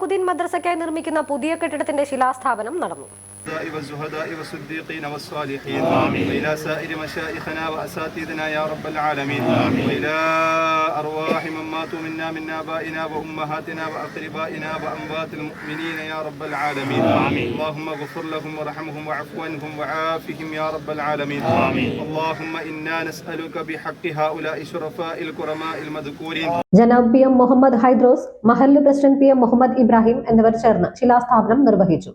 മാടവന മിലാക്കുദ്ദീൻ മദ്രസയ്ക്കായി നിർമ്മിക്കുന്ന പുതിയ കെട്ടിടത്തിന്റെ ശിലാസ്ഥാപനം നടന്നു والزهداء والصديقين والصالحين وإلى سائر مشايخنا وأساتذتنا يا رب العالمين وإلى أرواح من ماتوا منا من آبائنا وأمهاتنا وأقربائنا وأموات المؤمنين يا رب العالمين اللهم اغفر لهم وارحمهم واعف عنهم وعافهم يا رب العالمين اللهم إنا نسألك بحق هؤلاء شرفاء الكرماء المذكورين ജനാബ് പി എം മുഹമ്മദ് ഹൈദ്രോസ് മഹല്ല് president P M Muhammad Ibrahim എന്നിവർ ചേർന്ന് ശിലാസ്ഥാപനം നിർവഹിച്ചു.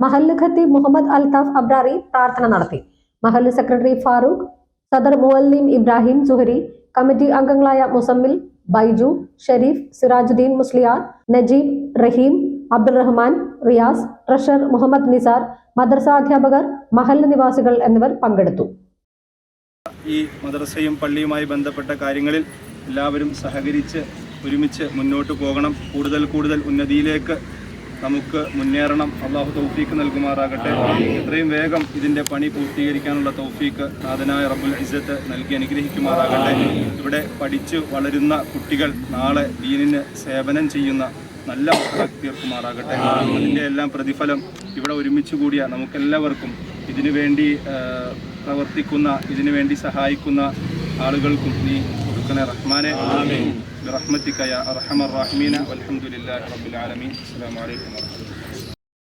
മഹല്ല് മുഹമ്മദ് അൽതാഫ് അബ്രാറി പ്രാർത്ഥന നടത്തി. മഹല്ല് സെക്രട്ടറി ഫാറൂഖ് സദർ മുഅല്ലിം ഇബ്രാഹിം സുഹരി കമ്മിറ്റി അംഗങ്ങളായ മുസമ്മിൽ ബൈജു ഷെരീഫ് സിറാജുദ്ദീൻ മുസ്ലിയാർ നജീബ് റഹീം അബ്ദുൾ റഹ്മാൻ റിയാസ് ട്രഷർ മുഹമ്മദ് നിസാർ മദ്രസ അധ്യാപകർ മഹല്ല് നിവാസികൾ എന്നിവർ പങ്കെടുത്തു. ഈ മദ്രസയും പള്ളിയുമായി ബന്ധപ്പെട്ട കാര്യങ്ങളിൽ എല്ലാവരും സഹകരിച്ച് ഒരുമിച്ച് മുന്നോട്ട് പോകണം. കൂടുതൽ കൂടുതൽ ഉന്നതിയിലേക്ക് നമുക്ക് മുന്നേറണം. അള്ളാഹു തൗഫീക്ക് നൽകുമാറാകട്ടെ. എത്രയും വേഗം ഇതിന്റെ പണി പൂർത്തീകരിക്കാനുള്ള തൗഫീക്ക് നാഥനായ റബ്ബുൽ ഇസത്ത് നൽകി അനുഗ്രഹിക്കുമാറാകട്ടെ. ഇവിടെ പഠിച്ച് വളരുന്ന കുട്ടികൾ നാളെ ദീനിന് സേവനം ചെയ്യുന്ന നല്ല തീർക്കുമാറാകട്ടെ. അതിന്റെ എല്ലാം പ്രതിഫലം ഇവിടെ ഒരുമിച്ച് കൂടിയ നമുക്കെല്ലാവർക്കും ഇതിനു വേണ്ടി പ്രവർത്തിക്കുന്ന ഇതിനു വേണ്ടി സഹായിക്കുന്ന ആളുകൾക്കും നീ കൊടുക്കണേ റഹ്മാനെ റഹ്മത്തിക്കയ റഹ്മർ റഹ്മീന അലഹമുല്ലാ റബുലാലമീൻ അസ്സാം വലൈക്കും